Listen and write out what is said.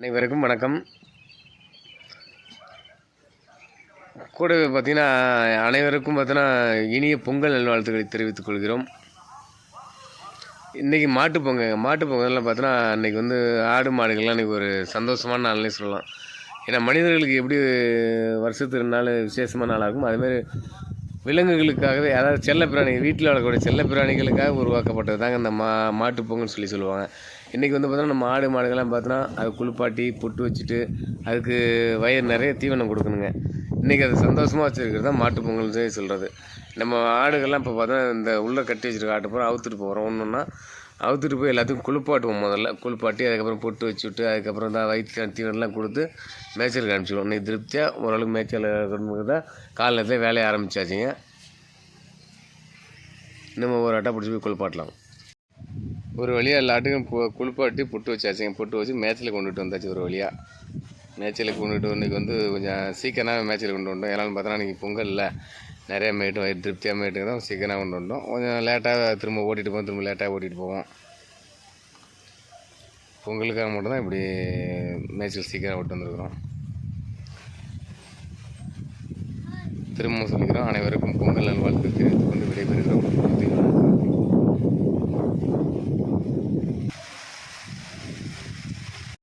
அனைவருக்கும் வணக்கம். கூடவே பார்த்தீங்கன்னா அனைவருக்கும் பார்த்தீங்கன்னா இனிய பொங்கல் நல்வாழ்த்துக்களை தெரிவித்துக் கொள்கிறோம். இன்றைக்கி மாட்டுப்பொங்கல் மாட்டுப் பொங்கலில் பார்த்தோன்னா அன்றைக்கி வந்து ஆடு மாடுகள்லாம் இன்றைக்கி ஒரு சந்தோஷமான நாள்னே சொல்லலாம். ஏன்னா மனிதர்களுக்கு எப்படி வருஷத்துக்கு நாள் விசேஷமான நாளாக இருக்கும் அதுமாரி விலங்குகளுக்காகவே அதாவது செல்ல பிராணி வீட்டில் வளர்க்கக்கூடிய செல்லப்பிராணிகளுக்காக உருவாக்கப்பட்டது தாங்க இந்த மா மாட்டுப்பொங்கல்னு சொல்லி சொல்லுவாங்க. இன்றைக்கி வந்து பார்த்தோன்னா நம்ம ஆடு மாடுகள்லாம் பார்த்தோன்னா அது குளிப்பாட்டி பொட்டு வச்சுட்டு அதுக்கு வயிறு நிறைய தீவனம் கொடுக்கணுங்க. இன்றைக்கி அது சந்தோஷமாக வச்சுருக்கிறது தான் மாட்டுப் பொங்கல்னு சொல்கிறது நம்ம ஆடுகள்லாம் இப்போ பார்த்தா இந்த உள்ளே கட்டி வச்சுருக்க ஆட்டு பூரா அவுத்துட்டு போகிறோம் ஒன்றுன்னா அவுத்துட்டு போய் எல்லாத்துக்கும் குளிப்பாட்டுவோம் முதல்ல. குளிப்பாட்டி அதுக்கப்புறம் பொட்டு வச்சு விட்டு அதுக்கப்புறம் தான் வயிற்று தீவனம்லாம் கொடுத்து மேய்ச்சலுக்கு அனுப்பிச்சிடுவோம். இன்னைக்கு திருப்தியாக ஓரளவுக்கு மேய்ச்சல் தான் காலையில் நேரத்தில் வேலையை ஆரம்பிச்சாச்சுங்க. நம்ம ஒரு அட்டை பிடிச்சி போய் குளிப்பாட்டலாம். ஒரு வழியாக எல்லாட்டுக்கும் குளிப்பாட்டி புட்டு வச்சாச்சுங்க. புட்டு வச்சு மேய்ச்சலுக்கு கொண்டுட்டு வந்தாச்சு ஒரு வழியாக மேய்ச்சலுக்கு கொண்டுட்டு இன்றைக்கி வந்து கொஞ்சம் சீக்கிரமாக மேய்ச்சலுக்கு கொண்டு வந்தோம். ஏன்னான்னு பார்த்தோன்னா இன்றைக்கி பொங்கல் இல்லை. நிறைய மேய்ட்டு வயிறு திருப்தியாக மேய்ட்டுக்கு தான் சீக்கிரமாக கொண்டு வந்தோம். கொஞ்சம் லேட்டாக திரும்ப ஓட்டிகிட்டு போவோம். திரும்ப லேட்டாக ஓட்டிகிட்டு போவோம். பொங்கலுக்காக மட்டும்தான் இப்படி மேய்ச்சல் சீக்கிரம் விட்டு வந்துருக்குறோம். திரும்பவும் சொல்லிக்கிறோம். அனைவருக்கும் பொங்கல் நல்வாழ்த்து